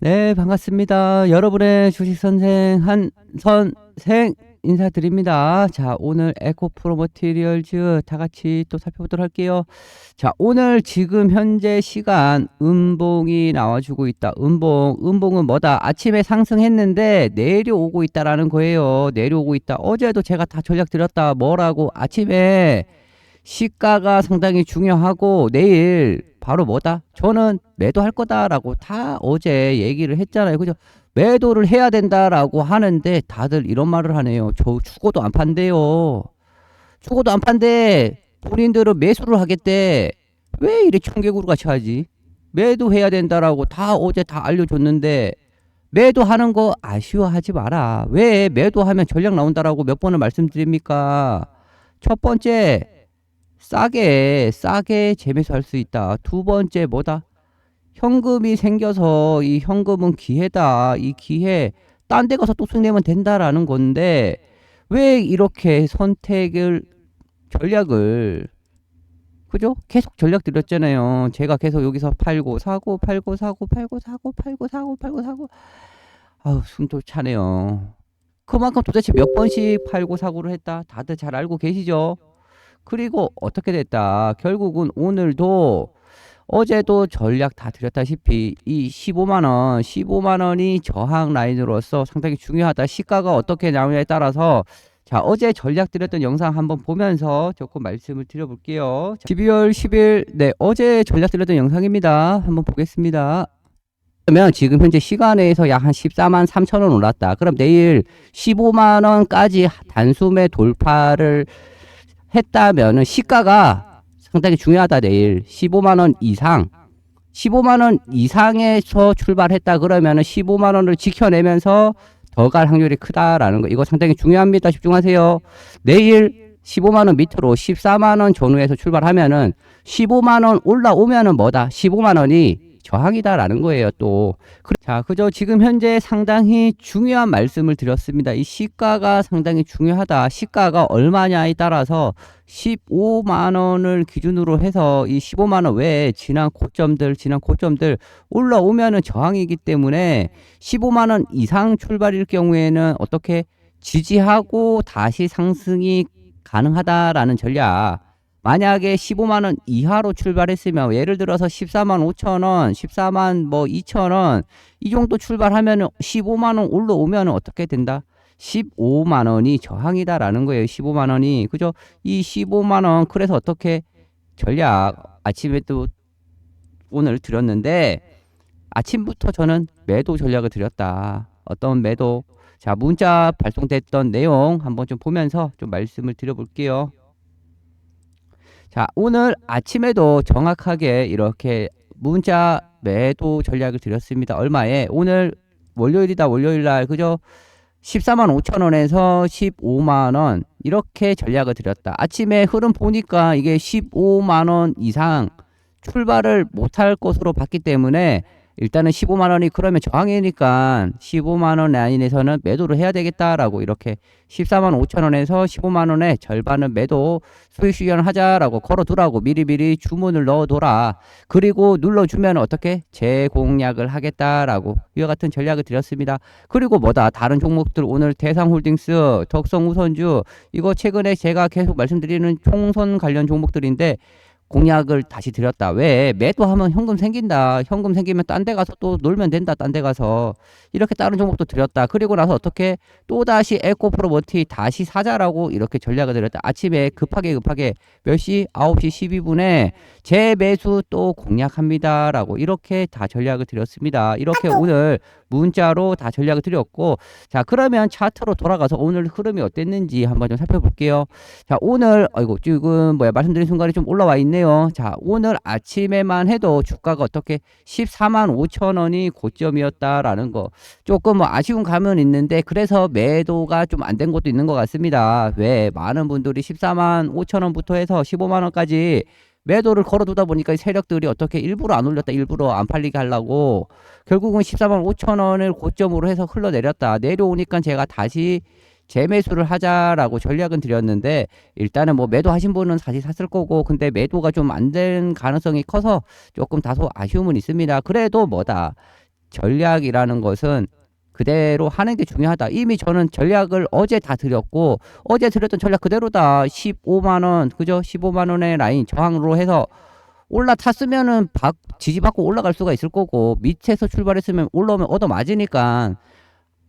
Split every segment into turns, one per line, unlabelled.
네, 반갑습니다. 여러분의 주식 선생 한 선생 인사드립니다. 자, 오늘 에코 프로 머티리얼즈 다 같이 또 살펴보도록 할게요. 자, 오늘 지금 현재 시간 음봉이 나와주고 있다. 음봉, 음봉은 뭐다? 아침에 상승했는데 내려오고 있다라는 거예요. 내려오고 있다. 어제도 제가 다 전략 드렸다. 뭐라고? 아침에 시가가 상당히 중요하고 내일 바로 뭐다? 저는 매도할 거다라고 다 어제 얘기를 했잖아요. 그죠? 매도를 해야 된다라고 하는데 다들 이런 말을 하네요. 저 죽어도 안 판대요. 죽어도 안 판대. 본인들은 매수를 하겠대. 왜 이래 청개구리 같이 하지? 매도해야 된다라고 다 어제 다 알려줬는데 매도하는 거 아쉬워하지 마라. 왜 매도하면 전략 나온다라고 몇 번을 말씀드립니까? 첫 번째 싸게 싸게 재매수 할 수 있다. 두 번째 뭐다? 현금이 생겨서 이 현금은 기회다. 이 기회 딴 데 가서 또 수익내면 된다라는 건데 왜 이렇게 선택을 전략을 그죠? 계속 전략 드렸잖아요. 제가 계속 여기서 팔고 사고 팔고 사고 팔고 사고 팔고 사고 팔고 사고 아우 숨도 차네요. 그만큼 도대체 몇 번씩 팔고 사고를 했다. 다들 잘 알고 계시죠? 그리고 어떻게 됐다. 결국은 오늘도 어제도 전략 다 드렸다시피 이 15만 원, 15만 원이 저항 라인으로서 상당히 중요하다. 시가가 어떻게 나오냐에 따라서 자, 어제 전략 드렸던 영상 한번 보면서 조금 말씀을 드려볼게요. 자, 12월 10일, 네, 어제 전략 드렸던 영상입니다. 한번 보겠습니다. 그러면 지금 현재 시간에서 약 한 14만 3천 원 올랐다. 그럼 내일 15만 원까지 단숨에 돌파를 했다면은 시가가 상당히 중요하다 내일. 15만 원 이상. 15만 원 이상에서 출발했다 그러면은 15만 원을 지켜내면서 더 갈 확률이 크다라는 거. 이거 상당히 중요합니다. 집중하세요. 내일 15만 원 밑으로 14만 원 전후에서 출발하면은 15만 원 올라오면은 뭐다? 15만 원이 저항이다라는 거예요 또 자, 그저 지금 현재 상당히 중요한 말씀을 드렸습니다. 이 시가가 상당히 중요하다. 시가가 얼마냐에 따라서 15만 원을 기준으로 해서 이 15만 원 외에 지난 고점들, 지난 고점들 올라오면은 저항이기 때문에 15만 원 이상 출발일 경우에는 어떻게 지지하고 다시 상승이 가능하다라는 전략. 만약에 15만 원 이하로 출발했으면 예를 들어서 14만 5천 원, 14만 뭐 2천 원 이 정도 출발하면 15만 원 올라오면 어떻게 된다? 15만 원이 저항이다라는 거예요. 15만 원이 그죠? 이 15만 원 그래서 어떻게 전략 아침에 또 오늘 드렸는데 아침부터 저는 매도 전략을 드렸다. 어떤 매도 자 문자 발송됐던 내용 한번 좀 보면서 좀 말씀을 드려볼게요. 자, 오늘 아침에도 정확하게 이렇게 문자 매도 전략을 드렸습니다. 얼마에? 오늘 월요일이다. 월요일 날 그죠? 14만 5천 원에서 15만 원 이렇게 전략을 드렸다. 아침에 흐름 보니까 이게 15만 원 이상 출발을 못할 것으로 봤기 때문에 일단은 15만 원이 그러면 저항이니까 15만 원 라인에서는 매도를 해야 되겠다라고 이렇게 14만 5천 원에서 15만 원의 절반은 매도 수익 실현 하자라고 걸어두라고 미리미리 주문을 넣어둬라. 그리고 눌러주면 어떻게 재공략을 하겠다라고 이와 같은 전략을 드렸습니다. 그리고 뭐다 다른 종목들 오늘 대상홀딩스, 덕성우선주 이거 최근에 제가 계속 말씀드리는 총선 관련 종목들인데 공약을 다시 드렸다. 왜? 매도하면 현금 생긴다. 현금 생기면 딴 데 가서 또 놀면 된다. 딴 데 가서. 이렇게 다른 종목도 드렸다. 그리고 나서 어떻게 또 다시 에코 프로 머티 다시 사자라고 이렇게 전략을 드렸다. 아침에 급하게 급하게 몇 시? 9시 12분에 재매수 또 공략합니다라고 이렇게 다 전략을 드렸습니다. 이렇게 오늘 문자로 다 전략을 드렸고 자 그러면 차트로 돌아가서 오늘 흐름이 어땠는지 한번 좀 살펴볼게요. 자 오늘 아이고 지금 뭐야 말씀드린 순간에 좀 올라와 있네요. 자 오늘 아침에만 해도 주가가 어떻게 14만 5천 원이 고점이었다라는 거 조금 뭐 아쉬운 감은 있는데 그래서 매도가 좀 안 된 것도 있는 것 같습니다. 왜 많은 분들이 14만 5천 원부터 해서 15만 원까지 매도를 걸어두다 보니까 이 세력들이 어떻게 일부러 안 올렸다 일부러 안 팔리게 하려고 결국은 14만 5천 원을 고점으로 해서 흘러내렸다. 내려오니까 제가 다시 재매수를 하자라고 전략은 드렸는데 일단은 뭐 매도하신 분은 다시 샀을 거고 근데 매도가 좀 안 된 가능성이 커서 조금 다소 아쉬움은 있습니다. 그래도 뭐다? 전략이라는 것은 그대로 하는 게 중요하다. 이미 저는 전략을 어제 다 드렸고 어제 드렸던 전략 그대로다. 15만 원 그죠? 15만 원의 라인 저항으로 해서 올라탔으면은 박, 지지받고 올라갈 수가 있을 거고 밑에서 출발했으면 올라오면 얻어 맞으니까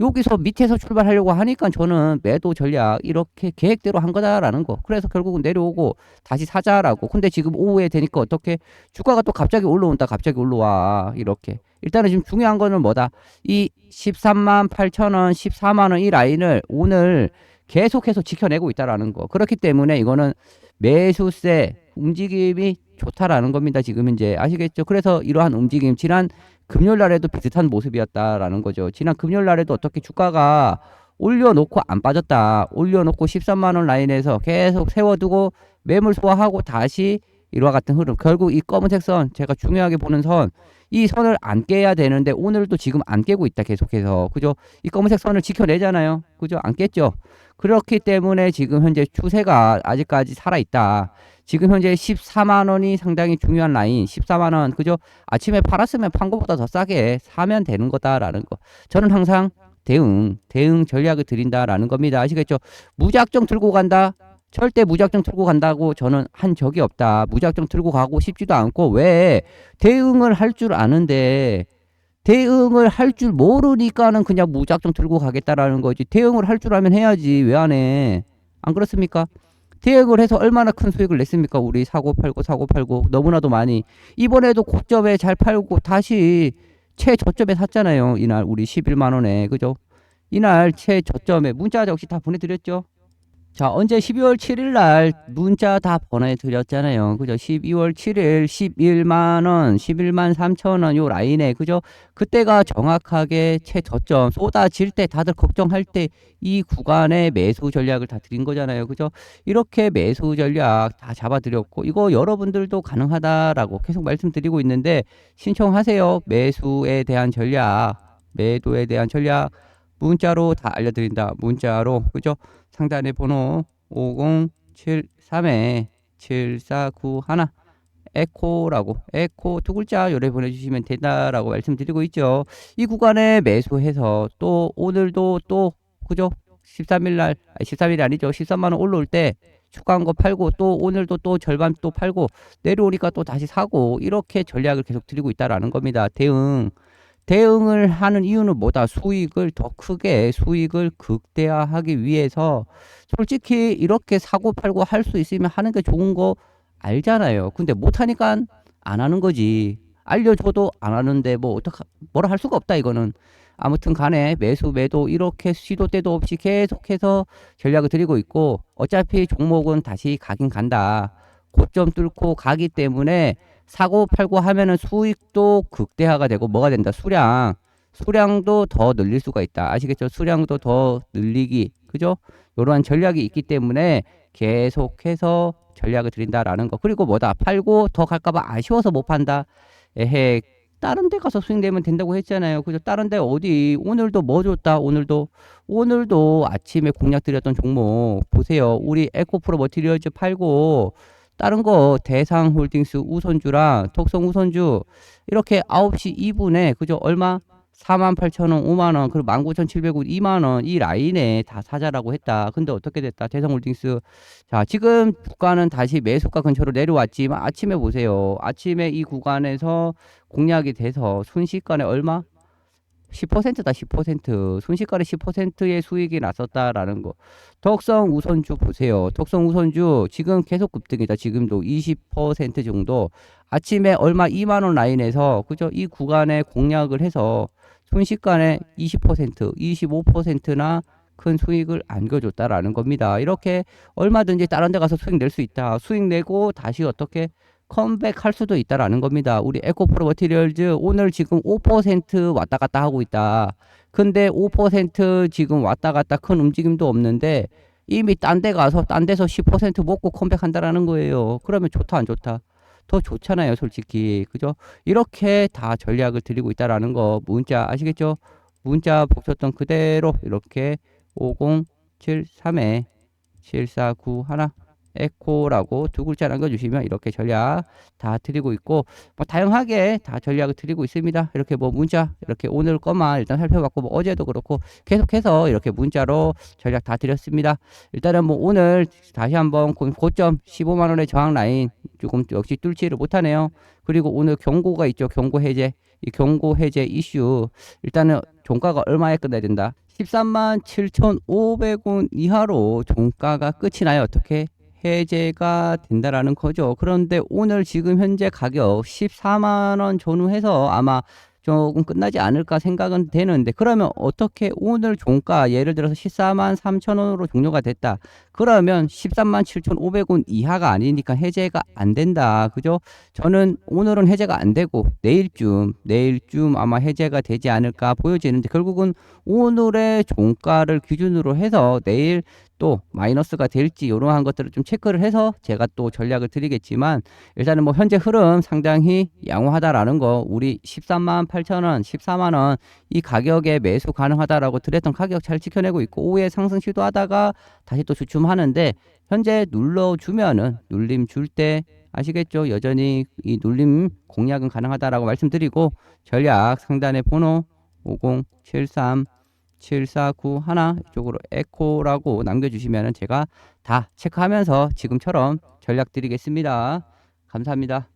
여기서 밑에서 출발하려고 하니까 저는 매도 전략 이렇게 계획대로 한 거다라는 거. 그래서 결국은 내려오고 다시 사자라고. 근데 지금 오후에 되니까 어떻게 주가가 또 갑자기 올라온다. 갑자기 올라와. 이렇게. 일단은 지금 중요한 거는 뭐다? 이 13만 8천 원, 14만 원 이 라인을 오늘 계속해서 지켜내고 있다라는 거. 그렇기 때문에 이거는 매수세 움직임이 좋다라는 겁니다. 지금 이제 아시겠죠? 그래서 이러한 움직임 지난 금요일 날에도 비슷한 모습이었다라는 거죠. 지난 금요일 날에도 어떻게 주가가 올려놓고 안 빠졌다. 올려놓고 13만 원 라인에서 계속 세워두고 매물 소화하고 다시 이와 같은 흐름. 결국 이 검은색 선 제가 중요하게 보는 선. 이 선을 안 깨야 되는데 오늘도 지금 안 깨고 있다 계속해서 그죠? 이 검은색 선을 지켜내잖아요. 그죠? 안 깼죠. 그렇기 때문에 지금 현재 추세가 아직까지 살아 있다. 지금 현재 14만 원이 상당히 중요한 라인. 14만 원. 그죠? 아침에 팔았으면 판 거보다 더 싸게 사면 되는 거다라는 거. 저는 항상 대응, 대응 전략을 드린다라는 겁니다. 아시겠죠? 무작정 들고 간다. 절대 무작정 들고 간다고 저는 한 적이 없다. 무작정 들고 가고 싶지도 않고 왜 대응을 할 줄 아는데 대응을 할 줄 모르니까는 그냥 무작정 들고 가겠다라는 거지. 대응을 할 줄 알면 해야지. 왜 안 해? 안 그렇습니까? 대응을 해서 얼마나 큰 수익을 냈습니까? 우리 사고 팔고 사고 팔고 너무나도 많이. 이번에도 고점에 잘 팔고 다시 최저점에 샀잖아요. 이날 우리 11만 원에. 그죠? 이날 최저점에 문자 역시 다 보내드렸죠. 자, 언제 12월 7일 날 문자 다 보내드렸잖아요. 그죠? 12월 7일 11만원, 11만 3천원 요 라인에, 그죠? 그때가 정확하게 최저점 쏟아질 때 다들 걱정할 때 이 구간에 매수 전략을 다 드린 거잖아요. 그죠? 이렇게 매수 전략 다 잡아드렸고, 이거 여러분들도 가능하다라고 계속 말씀드리고 있는데, 신청하세요. 매수에 대한 전략, 매도에 대한 전략, 문자로 다 알려드린다. 문자로, 그죠? 상단의 번호 5073에 7491 에코라고 에코 두 글자 요래 보내주시면 된다라고 말씀드리고 있죠. 이 구간에 매수해서 또 오늘도 또 그죠? 13일 날 아니 13일이 아니죠. 13만 원 올라올 때 축구한 거 팔고 또 오늘도 또 절반 또 팔고 내려오니까 또 다시 사고 이렇게 전략을 계속 드리고 있다라는 겁니다. 대응 대응을 하는 이유는 뭐다? 수익을 더 크게 수익을 극대화하기 위해서 솔직히 이렇게 사고 팔고 할 수 있으면 하는 게 좋은 거 알잖아요. 근데 못 하니까 안 하는 거지. 알려줘도 안 하는데 뭐 어떡 뭐라 할 수가 없다 이거는. 아무튼 간에 매수 매도 이렇게 시도 때도 없이 계속해서 전략을 드리고 있고 어차피 종목은 다시 가긴 간다. 고점 뚫고 가기 때문에 사고 팔고 하면은 수익도 극대화가 되고 뭐가 된다? 수량. 수량도 더 늘릴 수가 있다. 아시겠죠? 수량도 더 늘리기. 그죠? 이러한 전략이 있기 때문에 계속해서 전략을 드린다라는 거. 그리고 뭐다? 팔고 더 갈까봐 아쉬워서 못 판다. 에헤. 다른 데 가서 수익 내면 된다고 했잖아요. 그죠? 다른 데 어디? 오늘도 뭐 줬다? 오늘도? 오늘도 아침에 공략 드렸던 종목. 보세요. 우리 에코프로 머티리얼즈 팔고 다른 거 대상 홀딩스 우선주랑 톡성 우선주 이렇게 9시 2분에 그죠 얼마 48,000원, 5만원, 그리고 19,700원, 2만원 이 라인에 다 사자라고 했다. 근데 어떻게 됐다? 대성홀딩스. 자, 지금 주가는 다시 매수가 근처로 내려왔지만 아침에 보세요. 아침에 이 구간에서 공략이 돼서 순식간에 얼마? 10%다 10% 순식간에 10%의 수익이 났었다라는 거. 덕성 우선주 보세요. 덕성 우선주 지금 계속 급등이다. 지금도 20% 정도. 아침에 얼마 2만 원 라인에서 그죠? 이 구간에 공략을 해서 순식간에 20% 25%나 큰 수익을 안겨줬다라는 겁니다. 이렇게 얼마든지 다른 데 가서 수익 낼 수 있다. 수익 내고 다시 어떻게 컴백할 수도 있다라는 겁니다. 우리 에코프로 머티리얼즈 오늘 지금 5% 왔다 갔다 하고 있다. 근데 5% 지금 왔다 갔다 큰 움직임도 없는데 이미 딴 데 가서 딴 데서 10% 먹고 컴백한다라는 거예요. 그러면 좋다 안 좋다? 더 좋잖아요, 솔직히. 그죠? 이렇게 다 전략을 드리고 있다라는 거 문자 아시겠죠? 문자 보셨던 그대로 이렇게 5073에 7491 에코라고 두 글자 남겨주시면 이렇게 전략 다 드리고 있고 뭐 다양하게 다 전략을 드리고 있습니다. 이렇게 뭐 문자 이렇게 오늘 것만 일단 살펴봤고 뭐 어제도 그렇고 계속해서 이렇게 문자로 전략 다 드렸습니다. 일단은 뭐 오늘 다시 한번 고- 고점 15만 원의 저항 라인 조금 역시 뚫지를 못하네요. 그리고 오늘 경고가 있죠. 경고 해제. 이 경고 해제 이슈 일단은 종가가 얼마에 끝나야 된다. 13만 7,500원 이하로 종가가 끝이 나요. 어떻게? 해제가 된다라는 거죠. 그런데 오늘 지금 현재 가격 14만 원 전후해서 아마 조금 끝나지 않을까 생각은 되는데 그러면 어떻게 오늘 종가 예를 들어서 14만 3천 원으로 종료가 됐다. 그러면 13만 7,500원 이하가 아니니까 해제가 안 된다. 그죠? 저는 오늘은 해제가 안 되고 내일쯤 내일쯤 아마 해제가 되지 않을까 보여지는데 결국은 오늘의 종가를 기준으로 해서 내일 또 마이너스가 될지 이러한 것들을 좀 체크를 해서 제가 또 전략을 드리겠지만 일단은 뭐 현재 흐름 상당히 양호하다라는 거 우리 13만 8천 원, 14만 원 이 가격에 매수 가능하다라고 드렸던 가격 잘 지켜내고 있고 오후에 상승 시도하다가 다시 또 주춤하는데 현재 눌러주면은 눌림 줄 때 아시겠죠? 여전히 이 눌림 공략은 가능하다라고 말씀드리고 전략 상단의 번호 5073 7491 이쪽으로 에코라고 남겨주시면 제가 다 체크하면서 지금처럼 전략 드리겠습니다. 감사합니다.